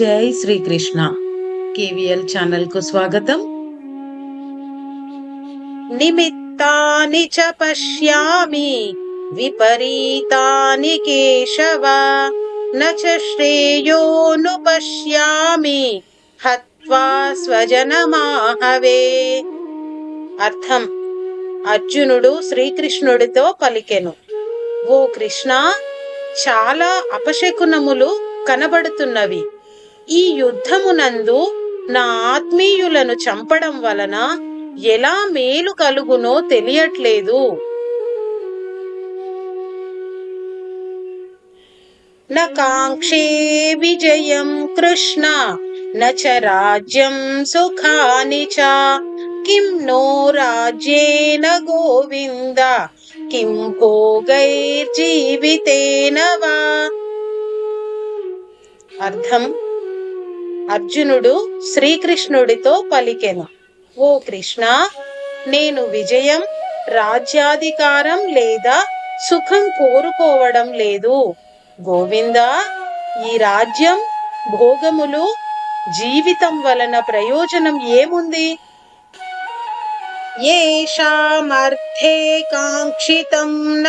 జై శ్రీకృష్ణ. కేవీఎల్ ఛానల్కు స్వాగతం. నిమిత్తాని చ పశ్యామి విపరీతాని కేశవ న చ శ్రేయోను పశ్యామి హత్వా స్వజనమాహవే. అర్థం. అర్జునుడు శ్రీకృష్ణుడితో పలికెను. ఓ కృష్ణ చాలా అపశకునములు కనబడుతున్నవి. ఈ యుద్ధమునందు నా ఆత్మీయులను చంపడం వలన ఎలా మేలు కలుగునో తెలియట్లేదు. నకాంక్షే విజయం కృష్ణ న చ రాజ్యం సుఖాని చ. కిం నో రాజ్యేన గోవింద కిం భోగైర్జీవితేన వా. అర్థం? అర్జునుడు శ్రీకృష్ణుడితో పలికెను. ఓ కృష్ణ నేను విజయం రాజ్యాధికారం లేదా సుఖం కోరుకోవడం లేదు. గోవిందా ఈ రాజ్యం భోగములు జీవితం వలన ప్రయోజనం ఏముంది? ఏషామర్థే కాంక్షితం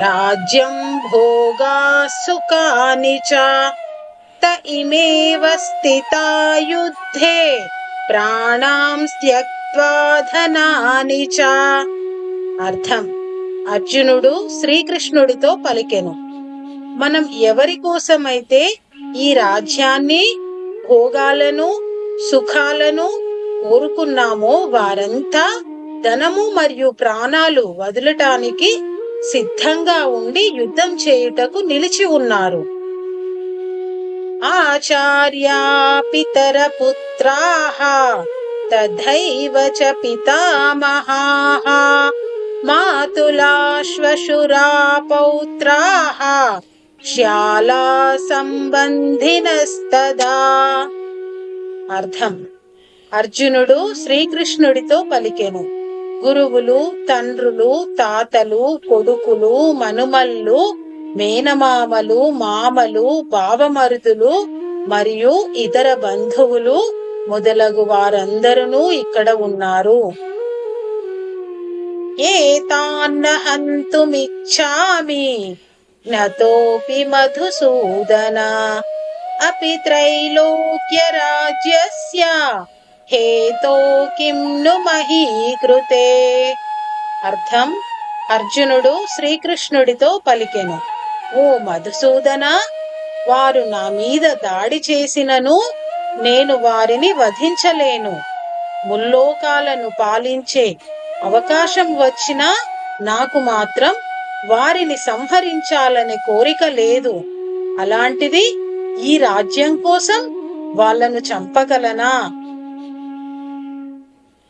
రాజ్యం భోగా సుఖాని చ. त ఇమేవ स्थिता युद्धे ప్రాణాం త్యక్త్వా ధనాని చ. అర్థం. అర్జునుడు శ్రీకృష్ణుడితో పలికెను. మనం ఎవరి కోసమైతే ఈ రాజ్యాన్ని భోగాలను సుఖాలను కోరుకున్నామో వారంతా ధనము మరియు ప్రాణాలు వదలటానికి సిద్ధంగా ఉండి యుద్ధం చేయుటకు నిలిచి ఉన్నారు. ఆచార్యా పితర పుత్రా తథైవ చ పితామహాః మాతులా శ్వశురా శ్యాలా సంబంధినస్తదా అర్థం. అర్జునుడు శ్రీకృష్ణుడితో పలికెను. గురువులు తండ్రులు తాతలు కొడుకులు మనుమల్లు మేనమామలు మామలు బావమరుదులు మరియు ఇతర బంధువులు మొదలగు వారందరూ ఇక్కడ ఉన్నారు. ఏతాన్న అంతుమిచ్చామి? నతోపి మధుసూదన. అపి త్రైలోక్య రాజ్యస్య. హేతో కిం ను మహీకృతే. అర్థం? అర్జునుడు శ్రీకృష్ణుడితో పలికెను. ఓ మధుసూదన వారు నా మీద దాడి చేసినను నేను వారిని వధించలేను. ముల్లోకాలను పాలించే అవకాశం వచ్చినా నాకు మాత్రం వారిని సంహరించాలనే కోరిక లేదు. అలాంటిది ఈ రాజ్యం కోసం వాళ్ళను చంపగలనా?